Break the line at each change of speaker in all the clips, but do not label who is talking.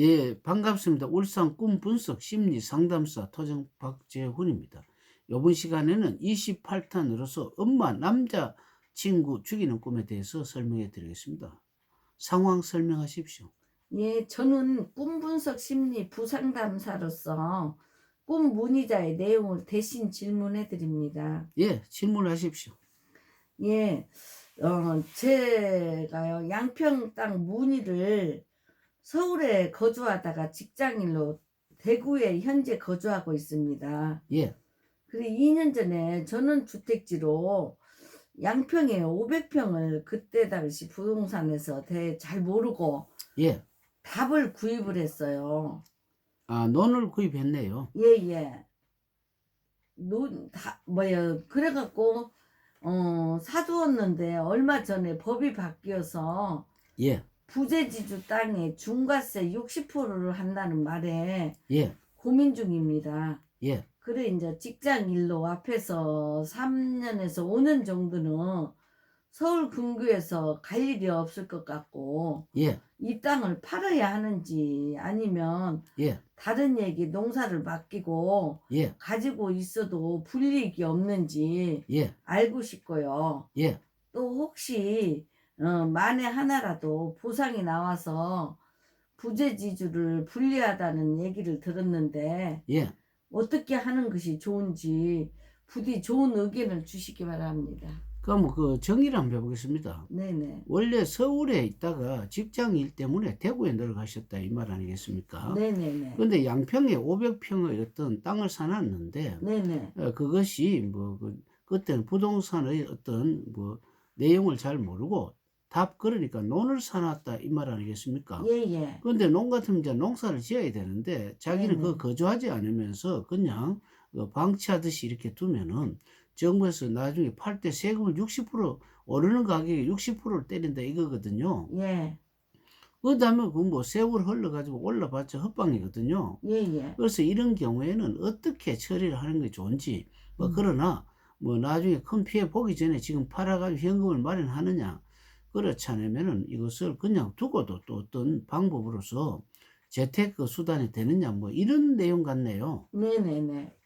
예, 반갑습니다. 울산 꿈 분석 심리 상담사 토정 박재훈입니다. 이번 시간에는 28탄으로서 엄마 남자 친구 죽이는 꿈에 대해서 설명해 드리겠습니다. 상황 설명하십시오.
예, 저는 꿈 분석 심리 부상담사로서 꿈 문의자의 내용을 대신 질문해 드립니다.
예, 질문하십시오.
예, 어, 제가요, 양평 땅 문의를 서울에 거주하다가 직장일로 대구에 현재 거주하고 있습니다.
예,
그리고 2년 전에 저는 주택지로 양평에 500평을 그때 당시 부동산에서 대- 잘 모르고
예.
답을 구입을 했어요.
아, 논을 구입했네요.
예, 예. 논, 다, 뭐야, 그래갖고, 어, 사두었는데, 얼마 전에 법이 바뀌어서,
예,
부재지주 땅에 중과세 60%를 한다는 말에
예,
고민 중입니다.
예,
그래, 이제 직장 일로 앞에서 3년에서 5년 정도는 서울 근교에서 갈 일이 없을 것 같고,
예,
이 땅을 팔아야 하는지 아니면
예,
다른 얘기 농사를 맡기고
예,
가지고 있어도 불이익이 없는지
예,
알고 싶고요.
예,
또 혹시 어, 만에 하나라도 보상이 나와서 부재지주를 불리하다는 얘기를 들었는데
예.
어떻게 하는 것이 좋은지 부디 좋은 의견을 주시기 바랍니다.
그럼 그 정리를 한번 해보겠습니다.
네네.
원래 서울에 있다가 직장 일 때문에 대구에 내려가셨다 이 말 아니겠습니까?
네네네.
근데 양평에 500평의 어떤 땅을 사놨는데
네네.
어, 그것이 뭐 그, 그때는 부동산의 어떤 뭐 내용을 잘 모르고 답 그러니까 논을 사놨다 이 말 아니겠습니까?
예예.
그런데 농 같으면 이제 농사를 지어야 되는데 자기는
네네.
그 거주하지 않으면서 그냥 그 방치하듯이 이렇게 두면은 정부에서 나중에 팔 때 세금을 60% 오르는 가격에 60%를 때린다 이거거든요.
예.
그다음에 그 뭐 세월 흘러가지고 올라봤자 헛방이거든요.
예예.
그래서 이런 경우에는 어떻게 처리를 하는 게 좋은지 뭐
음.
그러나 뭐 나중에 큰 피해 보기 전에 지금 팔아가지고 현금을 마련하느냐 그렇지 않으면은 이것을 그냥 두고도 또 어떤 방법으로서 재테크 그 수단이 되느냐 뭐 이런 내용 같네요.
네네네.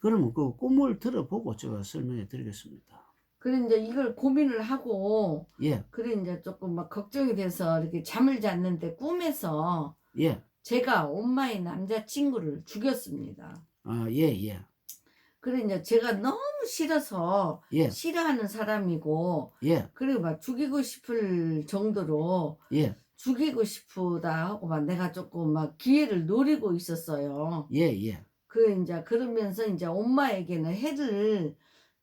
그러면 그 꿈을 들어보고 제가 설명해 드리겠습니다.
그래 이제 이걸 고민을 하고
예,
그래 이제 조금 막 걱정이 돼서 이렇게 잠을 잤는데 꿈에서
예,
제가 엄마의 남자친구를 죽였습니다.
아, 예, 예,
그래 이제 제가 너무 싫어서
예,
싫어하는 사람이고
예,
그리고 막 죽이고 싶을 정도로
예,
죽이고 싶다 하고 막 내가 조금 막 기회를 노리고 있었어요.
예, 예,
그 이제 그러면서 이제 엄마에게는 해를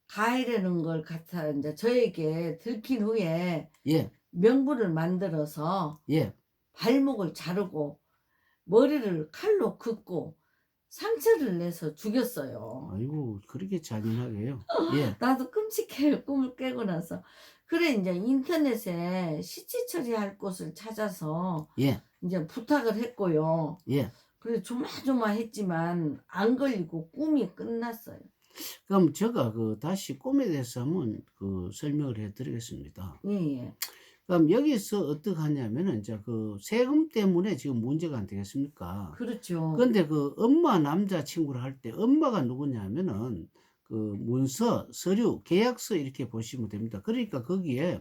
가해라는 걸 갖다 이제 저에게 들킨 후에
예,
명분을 만들어서
예,
발목을 자르고 머리를 칼로 긋고 상처를 내서 죽였어요.
아이고 그렇게 잔인하게요. 예,
나도 끔찍해요. 꿈을 깨고 나서. 그래 이제 인터넷에 시체 처리할 곳을 찾아서
예,
이제 부탁을 했고요.
예.
그래 조마조마했지만 안 걸리고 꿈이 끝났어요.
그럼 제가 그 다시 꿈에 대해서 한번 그 설명을 해드리겠습니다.
예 예.
그럼 여기서 어떻게 하냐면은 이제 그 세금 때문에 지금 문제가 안 되겠습니까?
그렇죠.
근데 그 엄마 남자 친구를 할 때 엄마가 누구냐면은 그 문서, 서류, 계약서 이렇게 보시면 됩니다. 그러니까 거기에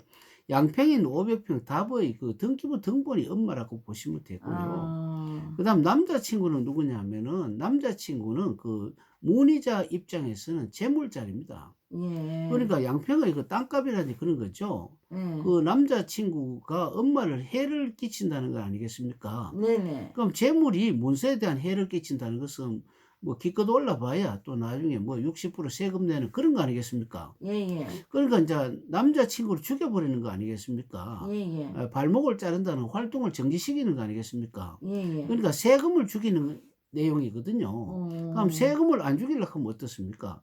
있는 500평 답의 그 등기부 등본이 엄마라고 보시면 되고요.
아,
그 다음 남자친구는 누구냐면은 남자친구는 그 문의자 입장에서는 재물자입니다.
예.
그러니까 양평의 그 땅값이라든지 그런 거죠.
예.
그 남자친구가 엄마를 해를 끼친다는 거 아니겠습니까?
네네.
그럼 재물이 문서에 대한 해를 끼친다는 것은 뭐 기껏 올라봐야 또 나중에 뭐 60% 세금 내는 그런 거 아니겠습니까?
예 예.
그러니까 이제 남자친구를 죽여버리는 거 아니겠습니까?
예예.
아, 발목을 자른다는 활동을 정지시키는 거 아니겠습니까?
예 예.
그러니까 세금을 죽이는 내용이거든요.
어.
그럼 세금을 안 죽이려고 하면 어떻습니까?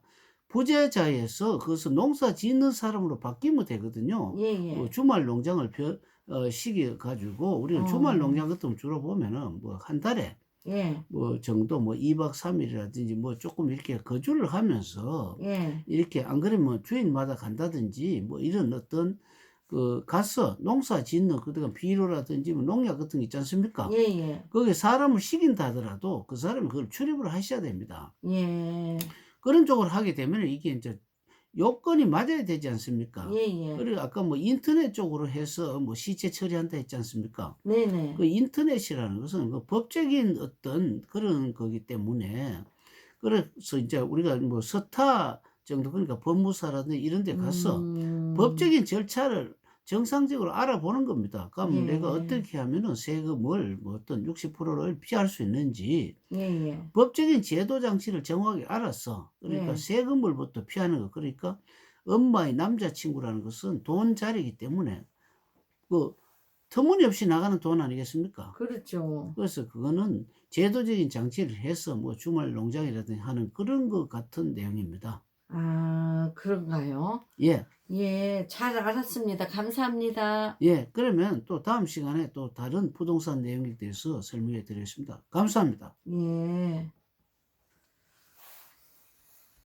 부재자에서 그것을 농사 짓는 사람으로 바뀌면 되거든요.
예예.
뭐 주말 농장을 벼, 어, 시기 가지고 우리는
어.
주말 농장 같은 주로 보면은 뭐 한 달에
예.
뭐 정도 뭐 2박 3일이라든지 뭐 조금 이렇게 거주를 하면서
예.
이렇게 안 그러면 주인마다 간다든지 뭐 이런 어떤 그 가서 농사 짓는 그다음 비료라든지 뭐 농약 같은 게 있지 않습니까?
예, 예.
거기에 사람을 시킨다 하더라도 그 사람이 그걸 출입을 하셔야 됩니다.
예.
그런 쪽을 하게 되면 이게 이제 요건이 맞아야 되지 않습니까?
예, 예.
그리고 아까 뭐 인터넷 쪽으로 해서 뭐 시체 처리한다 했지 않습니까?
네네.
그 인터넷이라는 것은 그 법적인 어떤 그런 거기 때문에 그래서 이제 우리가 뭐 서타 정도 그러니까 법무사라든지 이런 데 가서
음.
법적인 절차를 정상적으로 알아보는 겁니다. 그럼
예.
내가 어떻게 하면은 세금을 뭐 어떤 60%를 피할 수 있는지
예, 예.
법적인 제도 장치를 정확하게 알았어. 그러니까
네.
세금을부터 피하는 거. 그러니까 엄마의 남자친구라는 것은 돈 자리이기 때문에 그 터무니없이 나가는 돈 아니겠습니까?
그렇죠.
그래서 그거는 제도적인 장치를 해서 뭐 주말 농장이라든지 하는 그런 것 같은 내용입니다.
아, 그런가요?
예,
예, 잘 알았습니다. 감사합니다.
예. 그러면 또 다음 시간에 또 다른 부동산 내용에 대해서 설명해 드리겠습니다. 감사합니다.
예.